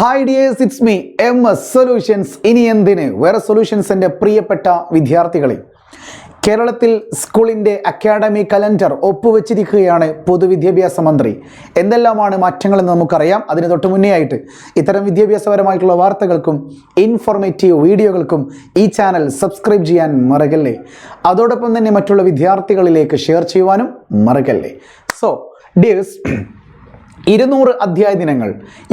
Hi dears it's me M S solutions ഇനി എന്തിന്? വേറെ സൊല്യൂഷൻസിന്റെ പ്രിയപ്പെട്ട വിദ്യാർത്ഥികളെ. കേരളത്തിൽ സ്കൂളിന്റെ അക്കാഡമി കലണ്ടർ ഒപ്പുവെച്ചിരിക്കുകയാണ് പൊതുവിദ്യാഭ്യാസ മന്ത്രി. എന്തെല്ലാമാണ് മാറ്റങ്ങളെന്ന് നമുക്കറിയാം. അതിന് തൊട്ട് മുന്നേ ആയിട്ട് ഇത്തരം വിദ്യാഭ്യാസപരമായിട്ടുള്ള വാർത്തകൾക്കും ഇൻഫോർമേറ്റീവ് വീഡിയോകൾക്കും ഈ ചാനൽ സബ്സ്ക്രൈബ് ചെയ്യാൻ മറക്കല്ലേ? അതോടൊപ്പം തന്നെ മറ്റുള്ള വിദ്യാർത്ഥികളിലേക്ക് ഷെയർ ചെയ്യുവാനും മറക്കല്ലേ? സോ ഡിയേഴ്സ് ഇരുന്നൂറ് അധ്യായ ദിനങ്ങൾ.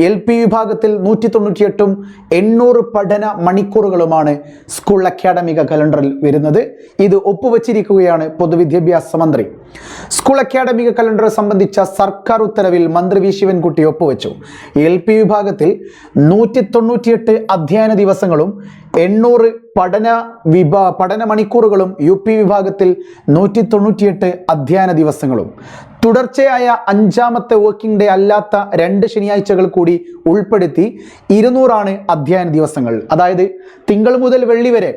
എൽ പി വിഭാഗത്തിൽ നൂറ്റി തൊണ്ണൂറ്റിയെട്ടും എണ്ണൂറ് പഠന മണിക്കൂറുകളുമാണ് സ്കൂൾ അക്കാഡമിക കലണ്ടറിൽ വരുന്നത്. ഇത് ഒപ്പുവച്ചിരിക്കുകയാണ് പൊതുവിദ്യാഭ്യാസ മന്ത്രി. സ്കൂൾ അക്കാഡമിക കലണ്ടർ സംബന്ധിച്ച സർക്കാർ ഉത്തരവിൽ മന്ത്രി വി. ശിവൻകുട്ടി ഒപ്പുവെച്ചു. എൽ പി വിഭാഗത്തിൽ നൂറ്റി തൊണ്ണൂറ്റിയെട്ട് അധ്യയന ദിവസങ്ങളും എണ്ണൂറ് പഠന വിഭാ പഠന മണിക്കൂറുകളും യു പി വിഭാഗത്തിൽ നൂറ്റി തൊണ്ണൂറ്റിയെട്ട് അധ്യയന ദിവസങ്ങളും. തുടർച്ചയായ അഞ്ചാമത്തെ വർക്കിംഗ് ഡേ അല്ലാത്ത രണ്ട് ശനിയാഴ്ചകൾ കൂടി ഉൾപ്പെടുത്തി ഇരുന്നൂറാണ് അധ്യയന ദിവസങ്ങൾ. അതായത് തിങ്കൾ മുതൽ വെള്ളി വരെ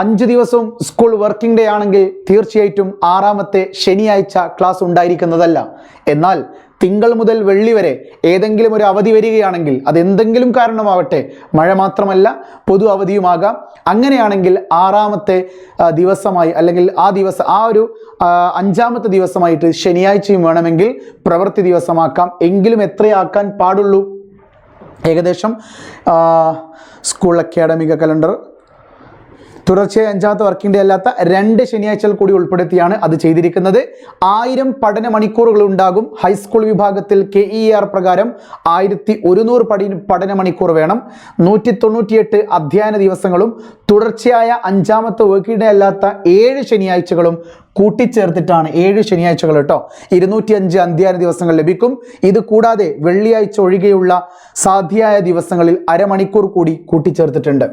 അഞ്ച് ദിവസവും സ്കൂൾ വർക്കിംഗ് ഡേ ആണെങ്കിൽ തീർച്ചയായിട്ടും ആറാമത്തെ ശനിയാഴ്ച ക്ലാസ് ഉണ്ടായിരിക്കുന്നതല്ല. എന്നാൽ തിങ്കൾ മുതൽ വെള്ളി വരെ ഏതെങ്കിലും ഒരു അവധി വരികയാണെങ്കിൽ അത് എന്തെങ്കിലും കാരണമാവട്ടെ മഴ മാത്രമല്ല പൊതു അവധിയുമാകാം. അങ്ങനെയാണെങ്കിൽ ആറാമത്തെ ദിവസമായി അല്ലെങ്കിൽ ആ ദിവസം ആ ഒരു അഞ്ചാമത്തെ ദിവസമായിട്ട് ശനിയാഴ്ചയും വേണമെങ്കിൽ പ്രവൃത്തി ദിവസമാക്കാം. എങ്കിലും എത്രയാക്കാൻ പാടുള്ളൂ? ഏകദേശം സ്കൂൾ അക്കാഡമിക കലണ്ടർ തുടർച്ചയായി അഞ്ചാമത്തെ വർക്കിംഗ് ഡേ അല്ലാത്ത രണ്ട് ശനിയാഴ്ചകൾ കൂടി ഉൾപ്പെടുത്തിയാണ് അത് ചെയ്തിരിക്കുന്നത്. ആയിരം പഠന മണിക്കൂറുകൾ ഉണ്ടാകും ഹൈസ്കൂൾ വിഭാഗത്തിൽ കെ ഇ ആർ പ്രകാരം ആയിരത്തി ഒരുന്നൂറ് പഠി പഠന മണിക്കൂർ വേണം. നൂറ്റി തൊണ്ണൂറ്റിയെട്ട് അധ്യയന ദിവസങ്ങളും തുടർച്ചയായ അഞ്ചാമത്തെ വർക്കിംഗ് ഡേ അല്ലാത്ത ഏഴ് ശനിയാഴ്ചകളും കൂട്ടിച്ചേർത്തിട്ടാണ് ഏഴ് ശനിയാഴ്ചകൾ കേട്ടോ. ഇരുന്നൂറ്റി അഞ്ച് അന്ത്യാന ദിവസങ്ങൾ ലഭിക്കും. ഇത് കൂടാതെ വെള്ളിയാഴ്ച ഒഴികെയുള്ള സാധ്യമായ ദിവസങ്ങളിൽ അരമണിക്കൂർ കൂടി കൂട്ടിച്ചേർത്തിട്ടുണ്ട്.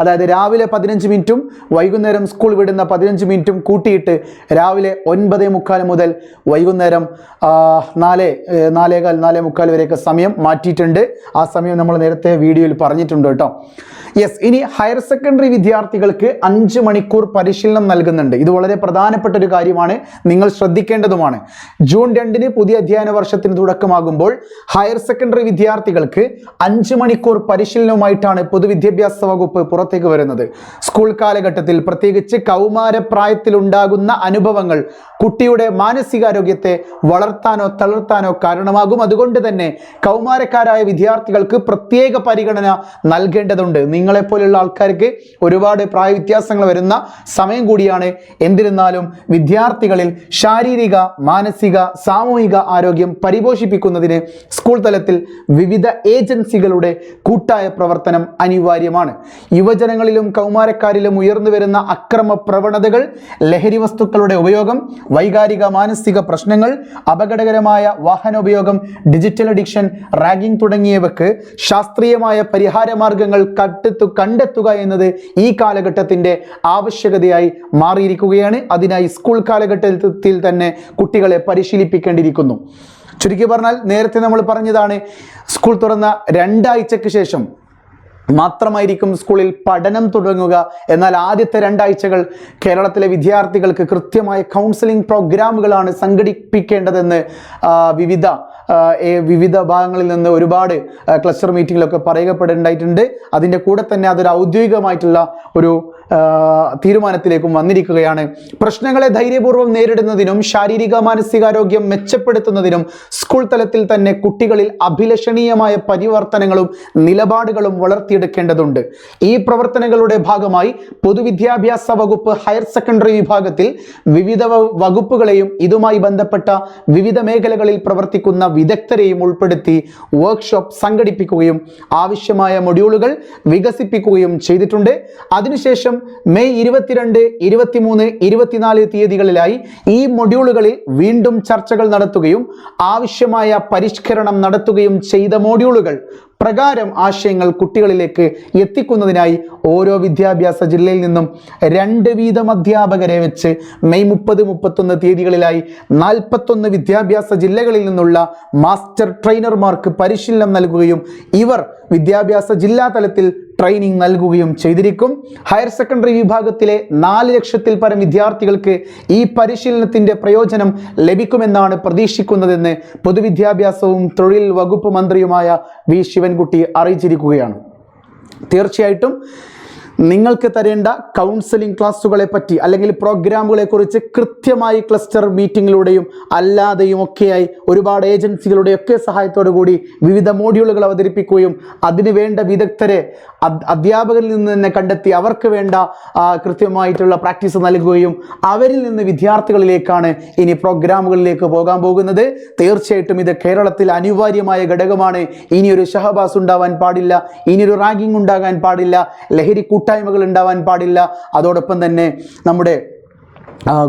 അതായത് രാവിലെ പതിനഞ്ച് മിനിറ്റും വൈകുന്നേരം സ്കൂൾ വിടുന്ന പതിനഞ്ച് മിനിറ്റും കൂട്ടിയിട്ട് രാവിലെ ഒൻപത് മുക്കാൽ മുതൽ വൈകുന്നേരം നാല് നാലേകാൽ നാലേ മുക്കാൽ വരെയൊക്കെ സമയം മാറ്റിയിട്ടുണ്ട്. ആ സമയം നമ്മൾ നേരത്തെ വീഡിയോയിൽ പറഞ്ഞിട്ടുണ്ട് കേട്ടോ. യെസ് ഇനി ഹയർ സെക്കൻഡറി വിദ്യാർത്ഥികൾക്ക് അഞ്ച് മണിക്കൂർ പരിശീലനം നൽകുന്നുണ്ട്. ഇത് വളരെ പ്രധാനപ്പെട്ട ഒരു കാര്യമാണ്. നിങ്ങൾ ശ്രദ്ധിക്കേണ്ടതുമാണ്. ജൂൺ രണ്ടിന് പുതിയ അധ്യയന വർഷത്തിന് തുടക്കമാകുമ്പോൾ ഹയർ സെക്കൻഡറി വിദ്യാർത്ഥികൾക്ക് അഞ്ച് മണിക്കൂർ പരിശീലനവുമായിട്ടാണ് പൊതുവിദ്യാഭ്യാസ വകുപ്പ് പുറത്തേക്ക് വരുന്നത്. സ്കൂൾ കാലഘട്ടത്തിൽ പ്രത്യേകിച്ച് കൗമാരപ്രായത്തിലുണ്ടാകുന്ന അനുഭവങ്ങൾ കുട്ടിയുടെ മാനസികാരോഗ്യത്തെ വളർത്താനോ തളർത്താനോ കാരണമാകും. അതുകൊണ്ട് തന്നെ കൗമാരക്കാരായ വിദ്യാർത്ഥികൾക്ക് പ്രത്യേക പരിഗണന നൽകേണ്ടതുണ്ട്. നിങ്ങളെപ്പോലുള്ള ആൾക്കാർക്ക് ഒരുപാട് പ്രായവ്യത്യാസങ്ങൾ വരുന്ന സമയം കൂടിയാണ് എന്നിരുന്നാലും വിദ്യാർത്ഥികളിൽ ശാരീരിക മാനസിക സാമൂഹിക ആരോഗ്യം പരിപോഷിപ്പിക്കുന്നതിന് സ്കൂൾ തലത്തിൽ വിവിധ ഏജൻസികളുടെ കൂട്ടായ പ്രവർത്തനം അനിവാര്യമാണ്. യുവജനങ്ങളിലും കൗമാരക്കാരിലും ഉയർന്നു വരുന്ന അക്രമ പ്രവണതകൾ ലഹരി വസ്തുക്കളുടെ ഉപയോഗം വൈകാരിക മാനസിക പ്രശ്നങ്ങൾ അപകടകരമായ വാഹനോപയോഗം ഡിജിറ്റൽ അഡിക്ഷൻ റാഗിംഗ് തുടങ്ങിയവക്ക് ശാസ്ത്രീയമായ പരിഹാര മാർഗങ്ങൾ കണ്ടെത്തു കണ്ടെത്തുക എന്നത് ഈ കാലഘട്ടത്തിന്റെ ആവശ്യകതയായി മാറിയിരിക്കുകയാണ്. അതിനായി സ്കൂൾ കാലഘട്ടത്തിൽ തന്നെ കുട്ടികളെ പരിശീലിപ്പിക്കേണ്ടിയിരിക്കുന്നു. ചുരുക്കി പറഞ്ഞാൽ നേരത്തെ നമ്മൾ പറഞ്ഞതാണ് സ്കൂൾ തുറന്ന രണ്ടാഴ്ചയ്ക്ക് ശേഷം മാത്രമായിരിക്കും സ്കൂളിൽ പഠനം തുടങ്ങുക. എന്നാൽ ആദ്യത്തെ രണ്ടാഴ്ചകൾ കേരളത്തിലെ വിദ്യാർത്ഥികൾക്ക് കൃത്യമായ കൗൺസിലിംഗ് പ്രോഗ്രാമുകളാണ് സംഘടിപ്പിക്കേണ്ടതെന്ന് വിവിധ വിവിധ ഭാഗങ്ങളിൽ നിന്ന് ഒരുപാട് ക്ലസ്റ്റർ മീറ്റിങ്ങിലൊക്കെ പറയപ്പെടേണ്ടായിട്ടുണ്ട് അതിന്റെ കൂടെ തന്നെ അതൊരു ഔദ്യോഗികമായിട്ടുള്ള ഒരു തീരുമാനത്തിലേക്കും വന്നിരിക്കുകയാണ്. പ്രശ്നങ്ങളെ ധൈര്യപൂർവം നേരിടുന്നതിനും ശാരീരിക മാനസികാരോഗ്യം മെച്ചപ്പെടുത്തുന്നതിനും സ്കൂൾ തലത്തിൽ തന്നെ കുട്ടികളിൽ അഭിലഷണീയമായ പരിവർത്തനങ്ങളും നിലപാടുകളും വളർത്തിയെടുക്കേണ്ടതുണ്ട്. ഈ പ്രവർത്തനങ്ങളുടെ ഭാഗമായി പൊതുവിദ്യാഭ്യാസ വകുപ്പ് ഹയർ സെക്കൻഡറി വിഭാഗത്തിൽ വിവിധ വകുപ്പുകളെയും ഇതുമായി ബന്ധപ്പെട്ട വിവിധ മേഖലകളിൽ പ്രവർത്തിക്കുന്ന വിദഗ്ധരെയും ഉൾപ്പെടുത്തി വർക്ക്ഷോപ്പ് സംഘടിപ്പിക്കുകയും ആവശ്യമായ മൊഡ്യൂളുകൾ വികസിപ്പിക്കുകയും ചെയ്തിട്ടുണ്ട്. അതിനുശേഷം മെയ് ഇരുപത്തിരണ്ട് ഇരുപത്തിമൂന്ന് ഇരുപത്തിനാല് തീയതികളിലായി ഈ മൊഡ്യൂളുകളിൽ വീണ്ടും ചർച്ചകൾ നടത്തുകയും ആവശ്യമായ പരിഷ്കരണം നടത്തുകയും ചെയ്ത മൊഡ്യൂളുകൾ പ്രകാരം ആശയങ്ങൾ കുട്ടികളിലേക്ക് എത്തിക്കുന്നതിനായി ഓരോ വിദ്യാഭ്യാസ ജില്ലയിൽ നിന്നും രണ്ട് വീതം അധ്യാപകരെ വെച്ച് മെയ് മുപ്പത് മുപ്പത്തൊന്ന് തീയതികളിലായി നാൽപ്പത്തൊന്ന് വിദ്യാഭ്യാസ ജില്ലകളിൽ നിന്നുള്ള മാസ്റ്റർ ട്രെയിനർമാർക്ക് പരിശീലനം നൽകുകയും ഇവർ വിദ്യാഭ്യാസ ജില്ലാ തലത്തിൽ ട്രെയിനിങ് നൽകുകയും ചെയ്തിരിക്കും. ഹയർ സെക്കൻഡറി വിഭാഗത്തിലെ നാല് ലക്ഷത്തിൽ പരം വിദ്യാർത്ഥികൾക്ക് ഈ പരിശീലനത്തിന്റെ പ്രയോജനം ലഭിക്കുമെന്നാണ് പ്രതീക്ഷിക്കുന്നതെന്ന് പൊതുവിദ്യാഭ്യാസവും തൊഴിൽ വകുപ്പ് മന്ത്രിയുമായ വി. ശിവൻകുട്ടി അറിയിച്ചിരിക്കുകയാണ്. തീർച്ചയായിട്ടും നിങ്ങൾക്ക് തരേണ്ട കൗൺസിലിംഗ് ക്ലാസ്സുകളെ പറ്റി അല്ലെങ്കിൽ പ്രോഗ്രാമുകളെ കുറിച്ച് കൃത്യമായി ക്ലസ്റ്റർ മീറ്റിങ്ങിലൂടെയും അല്ലാതെയും ഒക്കെയായി ഒരുപാട് ഏജൻസികളുടെ ഒക്കെ സഹായത്തോടു കൂടി വിവിധ മോഡ്യൂളുകൾ അവതരിപ്പിക്കുകയും അതിന് വേണ്ട വിദഗ്ധരെ അധ്യാപകരിൽ നിന്ന് തന്നെ കണ്ടെത്തി അവർക്ക് വേണ്ട കൃത്യമായിട്ടുള്ള പ്രാക്ടീസ് നൽകുകയും അവരിൽ നിന്ന് വിദ്യാർത്ഥികളിലേക്കാണ് ഇനി പ്രോഗ്രാമുകളിലേക്ക് പോകാൻ പോകുന്നത്. തീർച്ചയായിട്ടും ഇത് കേരളത്തിൽ അനിവാര്യമായ ഘടകമാണ്. ഇനിയൊരു ഷഹബാസ് ഉണ്ടാവാൻ പാടില്ല ഇനിയൊരു റാഗിംഗ് ഉണ്ടാകാൻ പാടില്ല ലഹരി കൂട്ടായ്മകൾ ഉണ്ടാവാൻ പാടില്ല. അതോടൊപ്പം തന്നെ നമ്മുടെ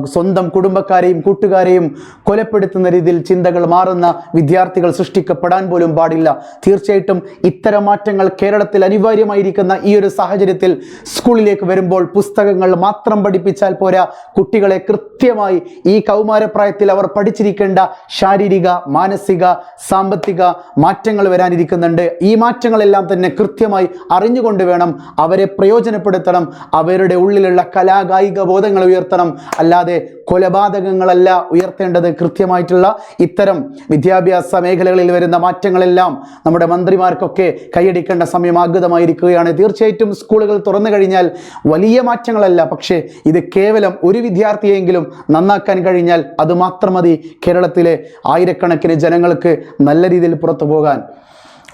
സ്വന്തം കുടുംബക്കാരെയും കൂട്ടുകാരെയും കൊലപ്പെടുത്തുന്ന രീതിയിൽ ചിന്തകൾ മാറുന്ന വിദ്യാർത്ഥികൾ സൃഷ്ടിക്കപ്പെടാൻ പോലും പാടില്ല. തീർച്ചയായിട്ടും ഇത്തരം മാറ്റങ്ങൾ കേരളത്തിൽ അനിവാര്യമായിരിക്കുന്ന ഈ ഒരു സാഹചര്യത്തിൽ സ്കൂളിലേക്ക് വരുമ്പോൾ പുസ്തകങ്ങൾ മാത്രം പഠിപ്പിച്ചാൽ പോരാ. കുട്ടികളെ കൃത്യമായി ഈ കൗമാരപ്രായത്തിൽ അവർ പഠിച്ചിരിക്കേണ്ട ശാരീരിക മാനസിക സാമ്പത്തിക മാറ്റങ്ങൾ വരാനിരിക്കുന്നുണ്ട്. ഈ മാറ്റങ്ങളെല്ലാം തന്നെ കൃത്യമായി അറിഞ്ഞുകൊണ്ട് വേണം അവരെ പ്രയോജനപ്പെടുത്തണം. അവരുടെ ഉള്ളിലുള്ള കലാകായിക ബോധങ്ങൾ ഉയർത്തണം. അല്ലാതെ കൊലപാതകങ്ങളല്ല ഉയർത്തേണ്ടത് കൃത്യമായിട്ടുള്ള ഇത്തരം വിദ്യാഭ്യാസ മേഖലകളിൽ വരുന്ന മാറ്റങ്ങളെല്ലാം നമ്മുടെ മന്ത്രിമാർക്കൊക്കെ കൈയടിക്കേണ്ട സമയം ആഗതമായിരിക്കുകയാണ്. തീർച്ചയായിട്ടും സ്കൂളുകൾ തുറന്നു കഴിഞ്ഞാൽ വലിയ മാറ്റങ്ങളല്ല. പക്ഷേ ഇത് കേവലം ഒരു വിദ്യാർത്ഥിയെങ്കിലും നന്നാക്കാൻ കഴിഞ്ഞാൽ അത് മാത്രം മതി കേരളത്തിലെ ആയിരക്കണക്കിന് ജനങ്ങൾക്ക് നല്ല രീതിയിൽ പുറത്തു പോകാൻ.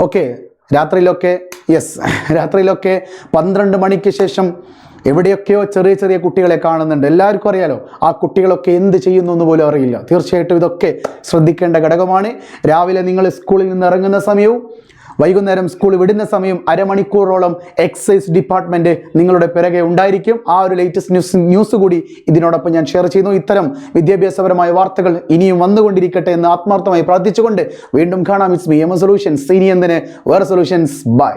ഓക്കെ രാത്രിയിലൊക്കെ യെസ് രാത്രിയിലൊക്കെ പന്ത്രണ്ട് മണിക്ക് ശേഷം എവിടെയൊക്കെയോ ചെറിയ ചെറിയ കുട്ടികളെ കാണുന്നുണ്ട്. എല്ലാവർക്കും അറിയാലോ ആ കുട്ടികളൊക്കെ എന്ത് ചെയ്യുന്നു എന്ന് പോലും അറിയില്ല. തീർച്ചയായിട്ടും ഇതൊക്കെ ശ്രദ്ധിക്കേണ്ട ഘടകമാണ്. രാവിലെ നിങ്ങൾ സ്കൂളിൽ നിന്ന് ഇറങ്ങുന്ന സമയവും വൈകുന്നേരം സ്കൂൾ വിടുന്ന സമയം അരമണിക്കൂറോളം എക്സൈസ് ഡിപ്പാർട്ട്മെന്റ് നിങ്ങളുടെ പിറകെ ഉണ്ടായിരിക്കും. ആ ഒരു ലേറ്റസ്റ്റ് ന്യൂസ് ന്യൂസ് കൂടി ഇതിനോടൊപ്പം ഞാൻ ഷെയർ ചെയ്യുന്നു. ഇത്തരം വിദ്യാഭ്യാസപരമായ വാർത്തകൾ ഇനിയും വന്നുകൊണ്ടിരിക്കട്ടെ എന്ന് ആത്മാർത്ഥമായി പ്രാർത്ഥിച്ചുകൊണ്ട് വീണ്ടും കാണാം. ഇറ്റ്സ് മി എം സൊല്യൂഷൻസ് ഇനി എന്തിന്? വേറെ സൊല്യൂഷൻസ് ബൈ